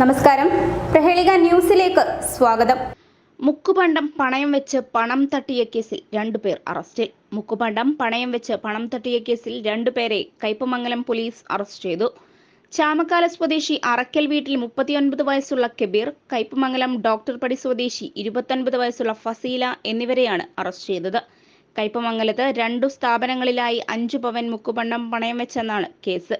നമസ്കാരം. പ്രഹേളിക ന്യൂസിലേക്ക് സ്വാഗതം. മുക്കുപണ്ടം പണയം വെച്ച് പണം തട്ടിയ കേസിൽ രണ്ടുപേർ അറസ്റ്റിൽ മുക്കുപണ്ടം പണയം വെച്ച് പണം തട്ടിയ കേസിൽ രണ്ടുപേരെ കയ്പമംഗലം പോലീസ് അറസ്റ്റ് ചെയ്തു. ചാമക്കാല സ്വദേശി അറക്കൽ വീട്ടിൽ മുപ്പത്തിയൊൻപത് വയസ്സുള്ള കബീർ കയ്പമംഗലം ഡോക്ടർ പടി സ്വദേശി ഇരുപത്തൊൻപത് വയസ്സുള്ള ഫസീല എന്നിവരെയാണ് അറസ്റ്റ് ചെയ്തത്. കയ്പമംഗലത്ത് രണ്ടു സ്ഥാപനങ്ങളിലായി അഞ്ചു പവൻ മുക്കുപണ്ടം പണയം വെച്ചെന്നാണ് കേസ്.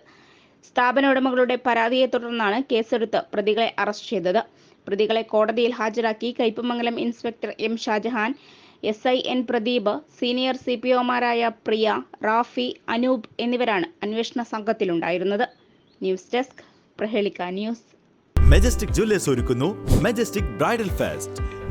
സ്ഥാപന ഉടമകളുടെ പരാതിയെ തുടർന്നാണ് കേസെടുത്ത് പ്രതികളെ അറസ്റ്റ് ചെയ്തത്. പ്രതികളെ കോടതിയിൽ ഹാജരാക്കി Kaipamangalam inspector M Shajahan S I N Pradeep senior C P ഒമാരായ Priya Rafi Anoop എന്നിവരാണ് അന്വേഷണ സംഘത്തിലുണ്ടായിരുന്നത്. News desk Prahelika news. Majestic jewellers ഒരുക്കുന്നു. Majestic bridal fest